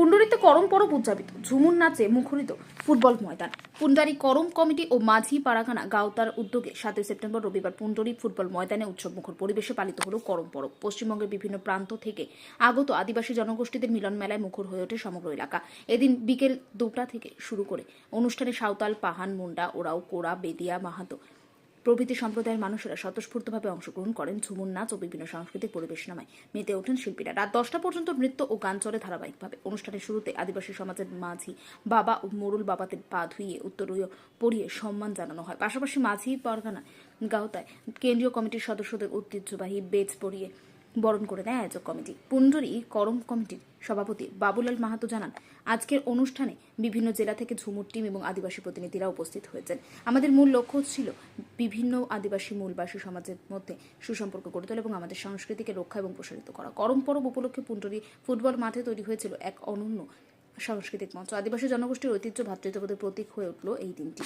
পুণ্ডরিতে করম পরব উদযাপিত। ঝুমুর নাচে মুখরিত ফুটবল ময়দান। পুন্ডারি করম কমিটি ও মাঝি পাড়াখানা গাওতার উদ্যোগে সাতই সেপ্টেম্বর রবিবার পুন্ডরি ফুটবল ময়দানে উৎসব মুখর পরিবেশে পালিত হল করম পরব। পশ্চিমবঙ্গের বিভিন্ন প্রান্ত থেকে আগত আদিবাসী জনগোষ্ঠীদের মিলন মেলায় মুখর হয়ে ওঠে সমগ্র এলাকা। এদিন বিকেল দুটা থেকে শুরু করে অনুষ্ঠানে সাঁওতাল, পাহান, মুন্ডা, ওরাও, কোড়া, বেদিয়া, মাহাতো প্রভৃতি সম্প্রদায়ের মানুষেরা স্বতঃস্ফূর্তভাবে অংশগ্রহণ করেন ঝুমুর নাচ ও বিভিন্ন সাংস্কৃতিক পরিবেশনায় মেতে ওঠেন শিল্পীরা। রাত দশটা পর্যন্ত নৃত্য ও গান চলে ধারাবাহিকভাবে। অনুষ্ঠানের শুরুতে আদিবাসী সমাজের মাঝি বাবা ও মোরুল বাবাদের পা ধুইয়ে উত্তরীয় পড়িয়ে সম্মান জানানো হয়। পাশাপাশি মাঝি পরগানা গাওতায় কেন্দ্রীয় কমিটির সদস্যদের ঐতিহ্যবাহী বেজ পরিয়ে বরণ করে নেয় আয়োজক কমিটি। পুন্ডরি করম কমিটির সভাপতি বাবুলাল মাহাতো জানান, আজকের অনুষ্ঠানে বিভিন্ন জেলা থেকে ঝুমুর টিম এবং আদিবাসী প্রতিনিধিরা উপস্থিত হয়েছেন। আমাদের মূল লক্ষ্য ছিল বিভিন্ন আদিবাসী মূলবাসী সমাজের মধ্যে সুসম্পর্ক গড়ে তোলা এবং আমাদের সংস্কৃতিকে রক্ষা এবং প্রসারিত করা। করম পরব উপলক্ষে পুন্ডরি ফুটবল মাঠে তৈরি হয়েছিল এক অনন্য সাংস্কৃতিক মঞ্চ। আদিবাসী জনগোষ্ঠীর ঐতিহ্য ভ্রাতৃত্ববোধের প্রতীক হয়ে উঠল এই দিনটি।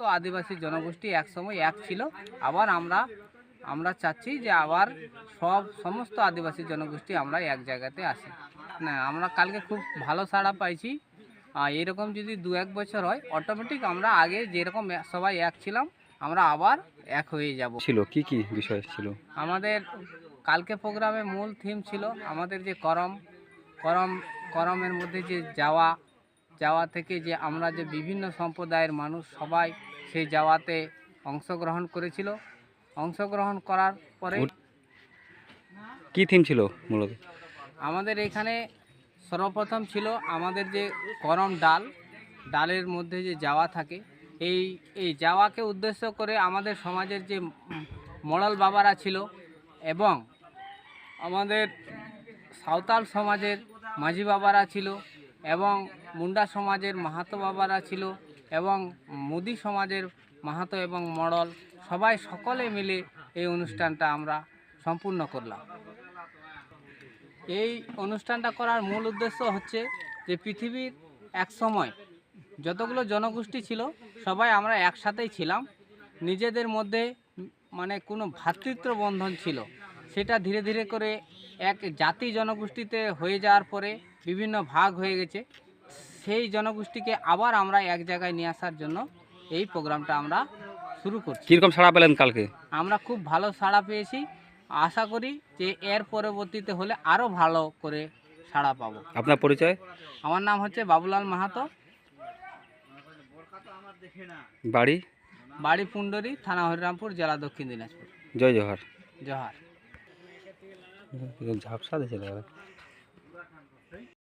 তো আদিবাসী জনগোষ্ঠী একসময় এক ছিল, আবার আমরা আমরা চাচ্ছি যে আবার সব সমস্ত আদিবাসী জনগোষ্ঠী আমরা এক জায়গাতে আসি। না আমরা কালকে খুব ভালো সাড়া পাইছি। এরকম যদি দু এক বছর হয় অটোমেটিক আমরা আগে যেরকম সবাই এক ছিলাম আমরা আবার এক হয়ে যাব। ছিল কি কি বিষয় ছিল? আমাদের কালকে প্রোগ্রামে মূল থিম ছিল আমাদের যে করম করম করমের মধ্যে যে যাওয়া যাওয়া থেকে যে আমরা যে বিভিন্ন সম্প্রদায়ের মানুষ সবাই সেই যাওয়াতে অংশগ্রহণ করেছিল। অংশগ্রহণ করার পরে কি থিম ছিল মূলত? আমাদের এখানে সর্বপ্রথম ছিল আমাদের যে করম ডাল ডালের মধ্যে যে যাওয়া থাকে এই এই যাওয়াকে উদ্দেশ্য করে আমাদের সমাজের যে মডল বাবারা ছিল এবং আমাদের সাঁওতাল সমাজের মাঝি বাবারা ছিল এবং মুন্ডা সমাজের মাহাতো বাবারা ছিল এবং মুদি সমাজের মাহাতো এবং মডল সবাই সকলে মিলে এই অনুষ্ঠানটা আমরা সম্পূর্ণ করলাম। এই অনুষ্ঠানটা করার মূল উদ্দেশ্য হচ্ছে যে পৃথিবীর এক সময় যতগুলো জনগোষ্ঠী ছিল, সবাই আমরা একসাথেই ছিলাম। নিজেদের মধ্যে মানে কোনো ভ্রাতৃত্ব বন্ধন ছিল। সেটা ধীরে ধীরে করে এক জাতি জনগোষ্ঠীতে হয়ে যাওয়ার পরে বিভিন্ন ভাগ হয়ে গেছে। সেই জনগোষ্ঠীকে আবার আমরা এক জায়গায় নিয়ে আসার জন্য এই প্রোগ্রামটা আমরা শুরু করছি। কীরকম সাড়া পেলেন কালকে? আমরা খুব ভালো সাড়া পেয়েছি। আশা করি যে এর পরবর্তীতে হলে আরও ভালো করে সাড়া পাবো। আপনার পরিচয়? আমার নাম হচ্ছে বাবুলাল মাহাতো। বাড়ি? বাড়ি পুন্ডরি থানা হরিরামপুর জেলা দক্ষিণ দিনাজপুর। জয় জোহার। জোহার। ঝাপসা দিয়েছিল